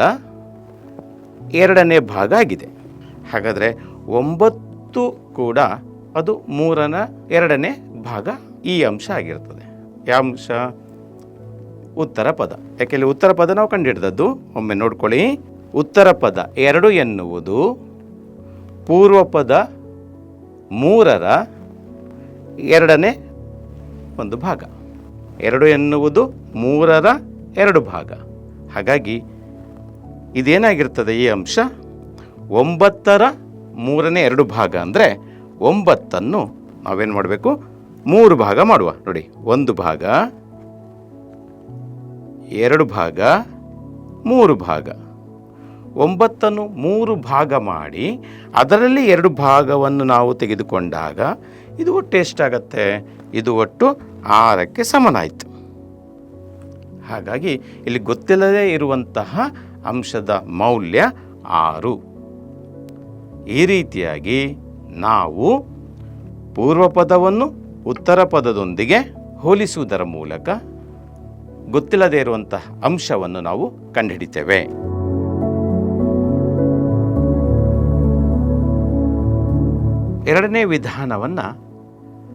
A: ಎರಡನೇ ಭಾಗ ಆಗಿದೆ. ಹಾಗಾದರೆ ಒಂಬತ್ತು ಕೂಡ ಅದು ಮೂರನ ಎರಡನೇ ಭಾಗ ಈ ಅಂಶ ಆಗಿರ್ತದೆ. ಯಾವ ಅಂಶ ಉತ್ತರ ಪದ. ಯಾಕೆಲ್ಲಿ ಉತ್ತರ ಪದ ನಾವು ಕಂಡುಹಿಡಿದದ್ದು ಒಮ್ಮೆ ನೋಡ್ಕೊಳ್ಳಿ. ಉತ್ತರ ಪದ ಎರಡು ಎನ್ನುವುದು ಪೂರ್ವ ಪದ ಮೂರರ ಎರಡನೇ ಒಂದು ಭಾಗ. ಎರಡು ಎನ್ನುವುದು ಮೂರರ ಎರಡು ಭಾಗ. ಹಾಗಾಗಿ ಇದೇನಾಗಿರ್ತದೆ ಈ ಅಂಶ? ಒಂಬತ್ತರ ಮೂರನೇ ಎರಡು ಭಾಗ ಅಂದರೆ ಒಂಬತ್ತನ್ನು ನಾವೇನು ಮಾಡಬೇಕು? ಮೂರು ಭಾಗ ಮಾಡುವ. ನೋಡಿ, ಒಂದು ಭಾಗ ಎರಡು ಭಾಗ, ಮೂರು ಭಾಗ. ಒಂಬತ್ತನ್ನು ಮೂರು ಭಾಗ ಮಾಡಿ, ಅದರಲ್ಲಿ ಎರಡು ಭಾಗವನ್ನು ನಾವು ತೆಗೆದುಕೊಂಡಾಗ ಇದು ಒಟ್ಟು ಎಷ್ಟಾಗತ್ತೆ? ಇದು ಒಟ್ಟು ಆರಕ್ಕೆ ಸಮನಾಯಿತು. ಹಾಗಾಗಿ ಇಲ್ಲಿ ಗೊತ್ತಿಲ್ಲದೇ ಇರುವಂತಹ ಅಂಶದ ಮೌಲ್ಯ ಆರು. ಈ ರೀತಿಯಾಗಿ ನಾವು ಪೂರ್ವ ಪದವನ್ನು ಉತ್ತರ ಪದದೊಂದಿಗೆ ಹೋಲಿಸುವುದರ ಮೂಲಕ ಗೊತ್ತಿಲ್ಲದೇ ಇರುವಂತಹ ಅಂಶವನ್ನು ನಾವು ಕಂಡುಹಿಡಿತೇವೆ. ಎರಡನೇ ವಿಧಾನವನ್ನು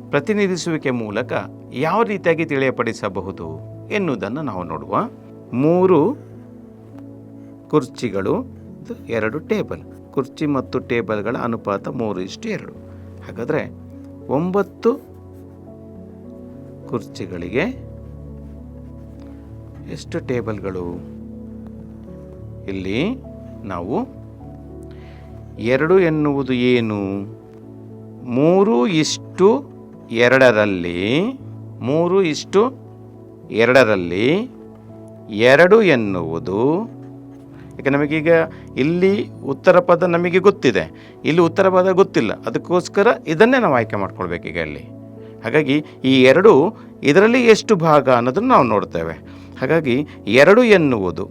A: ಪ್ರತಿನಿಧಿಸುವಿಕೆ ಮೂಲಕ ಯಾವ ರೀತಿಯಾಗಿ ತಿಳಿಯಪಡಿಸಬಹುದು ಎನ್ನುವುದನ್ನು ನಾವು ನೋಡುವ ಮೂರು ಕುರ್ಚಿಗಳು, ಎರಡು ಟೇಬಲ್. ಕುರ್ಚಿ ಮತ್ತು ಟೇಬಲ್ಗಳ ಅನುಪಾತ ಮೂರು ಇಷ್ಟು ಎರಡು. ಹಾಗಾದರೆ ಒಂಬತ್ತು ಕುರ್ಚಿಗಳಿಗೆ ಎಷ್ಟು ಟೇಬಲ್ಗಳು? ಇಲ್ಲಿ ನಾವು ಎರಡು ಎನ್ನುವುದು ಏನು? ಮೂರು ಇಷ್ಟು ಎರಡರಲ್ಲಿ, ಮೂರು ಇಷ್ಟು ಎರಡರಲ್ಲಿ ಎರಡು ಎನ್ನುವುದು. ಯಾಕೆ ನಮಗೀಗ ಇಲ್ಲಿ ಉತ್ತರ ಪದ ನಮಗೆ ಗೊತ್ತಿದೆ. ಇಲ್ಲಿ ಉತ್ತರ ಪದ ಗೊತ್ತಿಲ್ಲ. ಅದಕ್ಕೋಸ್ಕರ ಇದನ್ನೇ ನಾವು ಆಯ್ಕೆ ಮಾಡ್ಕೊಳ್ಬೇಕೀಗ ಇಲ್ಲಿ. ಹಾಗಾಗಿ ಈ ಎರಡು ಇದರಲ್ಲಿ ಎಷ್ಟು ಭಾಗ ಅನ್ನೋದನ್ನು ನಾವು ನೋಡ್ತೇವೆ. ಹಾಗಾಗಿ ಎರಡು ಎನ್ನುವುದು.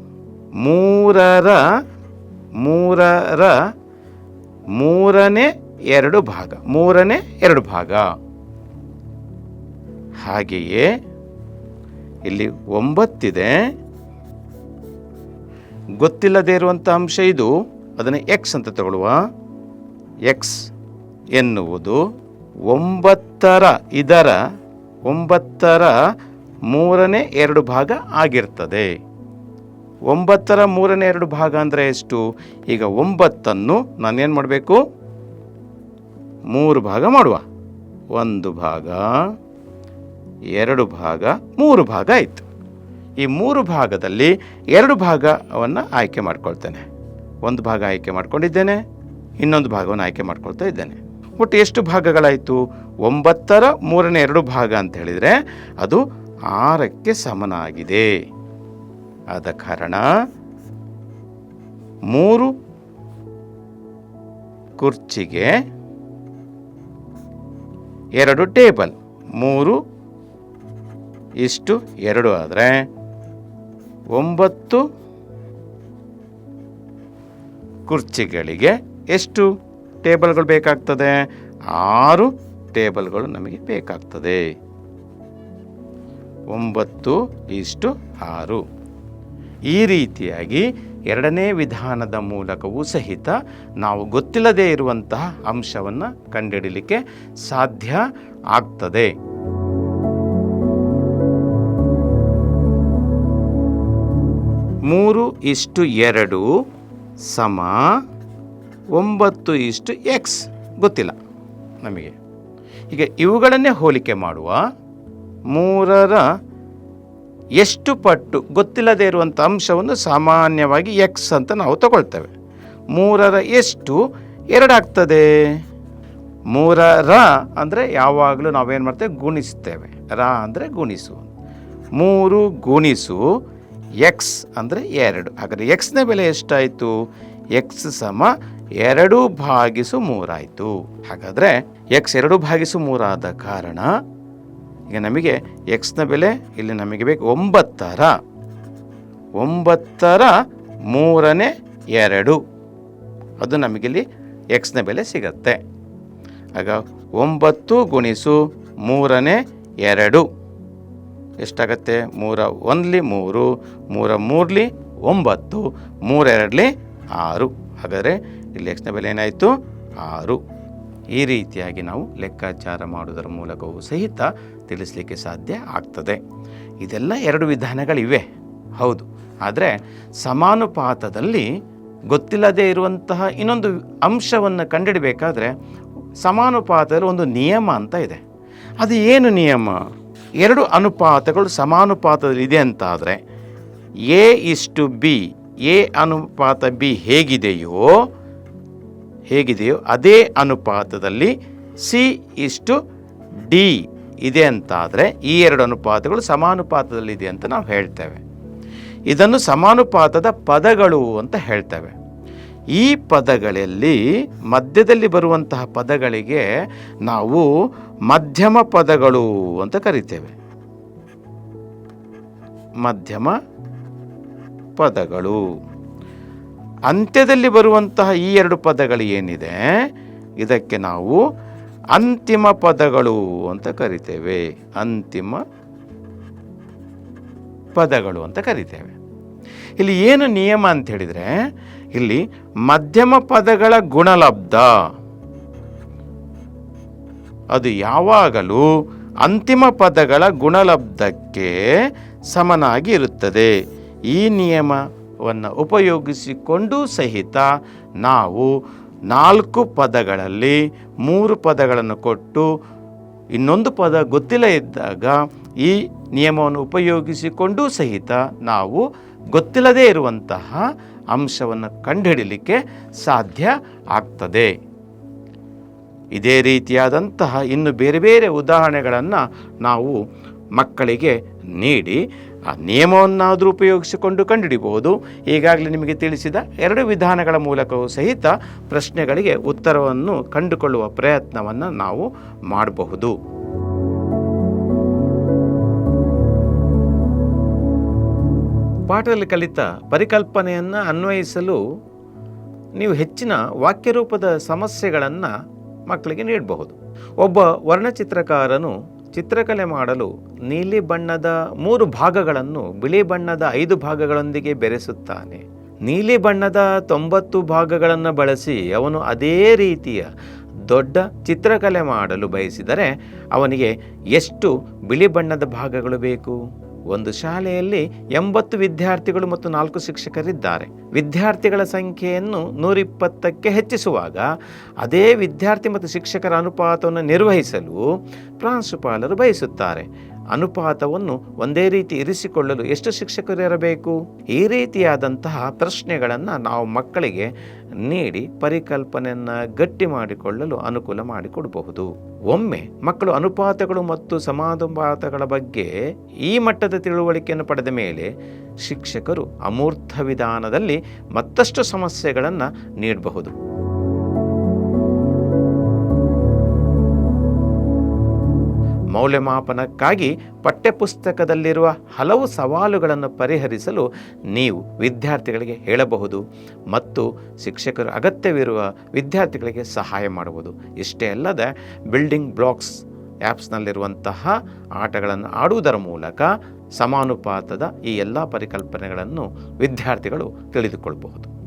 A: ಮೂರರ ಮೂರರ, ಮೂರನೇ ಎರಡು ಭಾಗ, ಮೂರನೇ ಎರಡು ಭಾಗ. ಹಾಗೆಯೇ ಇಲ್ಲಿ ಒಂಬತ್ತಿದೆ. ಗೊತ್ತಿಲ್ಲದೇ ಇರುವಂಥ ಅಂಶ ಇದು. ಅದನ್ನು ಎಕ್ಸ್ ಅಂತ ತಗೊಳ್ಳುವ. ಎಕ್ಸ್ ಎನ್ನುವುದು ಒಂಬತ್ತರ, ಇದರ ಒಂಬತ್ತರ ಮೂರನೇ ಎರಡು ಭಾಗ ಆಗಿರ್ತದೆ. ಒಂಬತ್ತರ ಮೂರನೇ ಎರಡು ಭಾಗ ಅಂದರೆ ಎಷ್ಟು? ಈಗ ಒಂಬತ್ತನ್ನು ನಾನೇನು ಮಾಡಬೇಕು? ಮೂರು ಭಾಗ ಮಾಡುವ. ಒಂದು ಭಾಗ, ಎರಡು ಭಾಗ, ಮೂರು ಭಾಗ ಆಯಿತು. ಈ ಮೂರು ಭಾಗದಲ್ಲಿ ಎರಡು ಭಾಗವನ್ನು ಆಯ್ಕೆ ಮಾಡ್ಕೊಳ್ತೇನೆ. ಒಂದು ಭಾಗ ಆಯ್ಕೆ ಮಾಡ್ಕೊಂಡಿದ್ದೇನೆ, ಇನ್ನೊಂದು ಭಾಗವನ್ನು ಆಯ್ಕೆ ಮಾಡ್ಕೊಳ್ತಾ ಇದ್ದೇನೆ. ಒಟ್ಟು ಎಷ್ಟು ಭಾಗಗಳಾಯಿತು? ಒಂಬತ್ತರ ಮೂರನೇ ಎರಡು ಭಾಗ ಅಂತ ಹೇಳಿದರೆ ಅದು ಆರಕ್ಕೆ ಸಮನಾಗಿದೆ. ಆದ ಕಾರಣ ಮೂರು ಕುರ್ಚಿಗೆ ಎರಡು ಟೇಬಲ್. ಮೂರು ಇಷ್ಟು ಎರಡು ಆದರೆ ಒಂಬತ್ತು ಕುರ್ಚಿಗಳಿಗೆ ಎಷ್ಟು ಟೇಬಲ್ಗಳು ಬೇಕಾಗ್ತದೆ? ಆರು ಟೇಬಲ್ಗಳು ನಮಗೆ ಬೇಕಾಗ್ತದೆ. ಒಂಬತ್ತು ಇಷ್ಟು ಆರು. ಈ ರೀತಿಯಾಗಿ ಎರಡನೇ ವಿಧಾನದ ಮೂಲಕವೂ ಸಹಿತ ನಾವು ಗೊತ್ತಿಲ್ಲದೇ ಇರುವಂತಹ ಅಂಶವನ್ನು ಕಂಡುಹಿಡಲಿಕ್ಕೆ ಸಾಧ್ಯ ಆಗ್ತದೆ. ಮೂರು ಇಷ್ಟು ಎರಡು ಸಮ ಒಂಬತ್ತು ಇಷ್ಟು ಎಕ್ಸ್ ಗೊತ್ತಿಲ್ಲ ನಮಗೆ. ಈಗ ಇವುಗಳನ್ನೇ ಹೋಲಿಕೆ ಮಾಡುವ ಮೂರರ ಎಷ್ಟು ಪಟ್ಟು ಗೊತ್ತಿಲ್ಲದೆ ಇರುವಂಥ ಅಂಶವನ್ನು ಸಾಮಾನ್ಯವಾಗಿ ಎಕ್ಸ್ ಅಂತ ನಾವು ತಗೊಳ್ತೇವೆ. ಮೂರರ ಎಷ್ಟು ಎರಡಾಗ್ತದೆ. ಮೂರರ ಅಂದರೆ ಯಾವಾಗಲೂ ನಾವೇನು ಮಾಡ್ತೇವೆ? ಗುಣಿಸ್ತೇವೆ. ರ ಅಂದರೆ ಗುಣಿಸು. ಮೂರು ಗುಣಿಸು ಎಕ್ಸ್ ಅಂದರೆ ಎರಡು. ಹಾಗಾದರೆ ಎಕ್ಸ್ನ ಬೆಲೆ ಎಷ್ಟಾಯಿತು? ಎಕ್ಸ್ ಸಮ ಎರಡು ಭಾಗಿಸು ಮೂರಾಯಿತು. ಹಾಗಾದರೆ ಎಕ್ಸ್ ಎರಡು ಭಾಗಿಸು ಮೂರಾದ ಕಾರಣ ಈಗ ನಮಗೆ ಎಕ್ಸ್ನ ಬೆಲೆ ಇಲ್ಲಿ ನಮಗೆ ಬೇಕು ಒಂಬತ್ತರ. ಒಂಬತ್ತರ ಮೂರನೇ ಎರಡು. ಅದು ನಮಗಿಲ್ಲಿ ಎಕ್ಸ್ನ ಬೆಲೆ ಸಿಗತ್ತೆ. ಆಗ ಒಂಬತ್ತು ಗುಣಿಸು ಮೂರನೇ ಎರಡು. ಎಷ್ಟಾಗತ್ತೆ? ಮೂರ ಒಂದ್ಲಿ ಮೂರು, ಮೂರ ಮೂರ್ಲಿ ಒಂಬತ್ತು ಮೂರೆರಡ್ಲಿ ಆರು. ಹಾಗಾದರೆ ಇಲ್ಲಿ ಎಕ್ಸ್ನ ಬೆಲೆ ಏನಾಯಿತು? ಆರು. ಈ ರೀತಿಯಾಗಿ ನಾವು ಲೆಕ್ಕಾಚಾರ ಮಾಡುವುದರ ಮೂಲಕವೂ ಸಹಿತ ತಿಳಿಸಲಿಕ್ಕೆ ಸಾಧ್ಯ ಆಗ್ತದೆ. ಇದೆಲ್ಲ ಎರಡು ವಿಧಾನಗಳಿವೆ. ಹೌದು. ಆದರೆ ಸಮಾನುಪಾತದಲ್ಲಿ ಗೊತ್ತಿಲ್ಲದೇ ಇರುವಂತಹ ಇನ್ನೊಂದು ಅಂಶವನ್ನು ಕಂಡಿಡಬೇಕಾದ್ರೆ ಸಮಾನುಪಾತದಲ್ಲಿ ಒಂದು ನಿಯಮ ಅಂತ ಇದೆ. ಅದು ಏನು ನಿಯಮ? ಎರಡು ಅನುಪಾತಗಳು ಸಮಾನುಪಾತದಲ್ಲಿ ಇದೆ ಅಂತಾದರೆ ಎ ಇಷ್ಟು ಬಿ, ಎ ಅನುಪಾತ ಬಿ ಹೇಗಿದೆಯೋ ಹೇಗಿದೆಯೋ ಅದೇ ಅನುಪಾತದಲ್ಲಿ ಸಿ ಇಷ್ಟು ಡಿ ಇದೆ ಅಂತಾದರೆ ಈ ಎರಡು ಅನುಪಾತಗಳು ಸಮಾನುಪಾತದಲ್ಲಿದೆ ಅಂತ ನಾವು ಹೇಳ್ತೇವೆ. ಇದನ್ನು ಸಮಾನುಪಾತದ ಪದಗಳು ಅಂತ ಹೇಳ್ತೇವೆ. ಈ ಪದಗಳಲ್ಲಿ ಮಧ್ಯದಲ್ಲಿ ಬರುವಂತಹ ಪದಗಳಿಗೆ ನಾವು ಮಧ್ಯಮ ಪದಗಳು ಅಂತ ಕರಿತೇವೆ. ಮಧ್ಯಮ ಪದಗಳು. ಅಂತ್ಯದಲ್ಲಿ ಬರುವಂತಹ ಈ ಎರಡು ಪದಗಳು ಏನಿದೆ ಇದಕ್ಕೆ ನಾವು ಅಂತಿಮ ಪದಗಳು ಅಂತ ಕರಿತೇವೆ. ಅಂತಿಮ ಪದಗಳು ಅಂತ ಕರಿತೇವೆ. ಇಲ್ಲಿ ಏನು ನಿಯಮ ಅಂತ ಹೇಳಿದರೆ, ಇಲ್ಲಿ ಮಧ್ಯಮ ಪದಗಳ ಗುಣಲಬ್ಧ. ಅದು ಯಾವಾಗಲೂ ಅಂತಿಮ ಪದಗಳ ಗುಣಲಬ್ಧಕ್ಕೆ ಸಮನಾಗಿ ಇರುತ್ತದೆ. ಈ ನಿಯಮವನ್ನು ಉಪಯೋಗಿಸಿಕೊಂಡು ಸಹಿತ ನಾವು ನಾಲ್ಕು ಪದಗಳಲ್ಲಿ ಮೂರು ಪದಗಳನ್ನು ಕೊಟ್ಟು ಇನ್ನೊಂದು ಪದ ಗೊತ್ತಿಲ್ಲ ಇದ್ದಾಗ ಈ ನಿಯಮವನ್ನು ಉಪಯೋಗಿಸಿಕೊಂಡು ಸಹಿತ ನಾವು ಗೊತ್ತಿಲ್ಲದೇ ಇರುವಂತಹ ಅಂಶವನ್ನು ಕಂಡುಹಿಡಲಿಕ್ಕೆ ಸಾಧ್ಯ ಆಗ್ತದೆ. ಇದೇ ರೀತಿಯಾದಂತಹ ಇನ್ನು ಬೇರೆ ಬೇರೆ ಉದಾಹರಣೆಗಳನ್ನು ನಾವು ಮಕ್ಕಳಿಗೆ ನೀಡಿ ಆ ನಿಯಮವನ್ನಾದರೂ ಉಪಯೋಗಿಸಿಕೊಂಡು ಕಂಡುಹಿಡಿಬಹುದು. ಈಗಾಗಲೇ ನಿಮಗೆ ತಿಳಿಸಿದ ಎರಡು ವಿಧಾನಗಳ ಮೂಲಕವೂ ಸಹಿತ ಪ್ರಶ್ನೆಗಳಿಗೆ ಉತ್ತರವನ್ನು ಕಂಡುಕೊಳ್ಳುವ ಪ್ರಯತ್ನವನ್ನು ನಾವು ಮಾಡಬಹುದು. ಪಾಠದಲ್ಲಿ ಕಲಿತ ಪರಿಕಲ್ಪನೆಯನ್ನು ಅನ್ವಯಿಸಲು ನೀವು ಹೆಚ್ಚಿನ ವಾಕ್ಯರೂಪದ ಸಮಸ್ಯೆಗಳನ್ನು ಮಕ್ಕಳಿಗೆ ನೀಡಬಹುದು. ಒಬ್ಬ ವರ್ಣಚಿತ್ರಕಾರನು ಚಿತ್ರಕಲೆ ಮಾಡಲು ನೀಲಿ ಬಣ್ಣದ ಮೂರು ಭಾಗಗಳನ್ನು ಬಿಳಿ ಬಣ್ಣದ ಐದು ಭಾಗಗಳೊಂದಿಗೆ ಬೆರೆಸುತ್ತಾನೆ. ನೀಲಿ ಬಣ್ಣದ ತೊಂಬತ್ತು ಭಾಗಗಳನ್ನು ಬಳಸಿ ಅವನು ಅದೇ ರೀತಿಯ ದೊಡ್ಡ ಚಿತ್ರಕಲೆ ಮಾಡಲು ಬಯಸಿದರೆ ಅವನಿಗೆ ಎಷ್ಟು ಬಿಳಿ ಬಣ್ಣದ ಭಾಗಗಳು ಬೇಕು? ಒಂದು ಶಾಲೆಯಲ್ಲಿ ಎಂಬತ್ತು ವಿದ್ಯಾರ್ಥಿಗಳು ಮತ್ತು ನಾಲ್ಕು ಶಿಕ್ಷಕರಿದ್ದಾರೆ. ವಿದ್ಯಾರ್ಥಿಗಳ ಸಂಖ್ಯೆಯನ್ನು ನೂರಿಪ್ಪತ್ತಕ್ಕೆ ಹೆಚ್ಚಿಸುವಾಗ ಅದೇ ವಿದ್ಯಾರ್ಥಿ ಮತ್ತು ಶಿಕ್ಷಕರ ಅನುಪಾತವನ್ನು ನಿರ್ವಹಿಸಲು ಪ್ರಾಂಶುಪಾಲರು ಬಯಸುತ್ತಾರೆ. ಅನುಪಾತವನ್ನು ಒಂದೇ ರೀತಿ ಇರಿಸಿಕೊಳ್ಳಲು ಎಷ್ಟು ಶಿಕ್ಷಕರು ಇರಬೇಕು? ಈ ರೀತಿಯಾದಂತಹ ಪ್ರಶ್ನೆಗಳನ್ನು ನಾವು ಮಕ್ಕಳಿಗೆ ನೀಡಿ ಪರಿಕಲ್ಪನೆಯನ್ನು ಗಟ್ಟಿ ಮಾಡಿಕೊಳ್ಳಲು ಅನುಕೂಲ ಮಾಡಿಕೊಡಬಹುದು. ಒಮ್ಮೆ ಮಕ್ಕಳು ಅನುಪಾತಗಳು ಮತ್ತು ಸಮಾನುಪಾತಗಳ ಬಗ್ಗೆ ಈ ಮಟ್ಟದ ತಿಳುವಳಿಕೆಯನ್ನು ಪಡೆದ ಮೇಲೆ ಶಿಕ್ಷಕರು ಅಮೂರ್ತ ವಿಧಾನದಲ್ಲಿ ಮತ್ತಷ್ಟು ಸಮಸ್ಯೆಗಳನ್ನು ನೀಡಬಹುದು. ಮೌಲ್ಯಮಾಪನಕ್ಕಾಗಿ ಪಠ್ಯಪುಸ್ತಕದಲ್ಲಿರುವ ಹಲವು ಸವಾಲುಗಳನ್ನು ಪರಿಹರಿಸಲು ನೀವು ವಿದ್ಯಾರ್ಥಿಗಳಿಗೆ ಹೇಳಬಹುದು ಮತ್ತು ಶಿಕ್ಷಕರು ಅಗತ್ಯವಿರುವ ವಿದ್ಯಾರ್ಥಿಗಳಿಗೆ ಸಹಾಯ ಮಾಡುವುದು. ಇಷ್ಟೇ ಅಲ್ಲದೆ, ಬಿಲ್ಡಿಂಗ್ ಬ್ಲಾಕ್ಸ್ ಆ್ಯಪ್ಸ್ನಲ್ಲಿರುವಂತಹ ಆಟಗಳನ್ನು ಆಡುವುದರ ಮೂಲಕ ಸಮಾನುಪಾತದ ಈ ಎಲ್ಲ ಪರಿಕಲ್ಪನೆಗಳನ್ನು ವಿದ್ಯಾರ್ಥಿಗಳು ತಿಳಿದುಕೊಳ್ಳಬಹುದು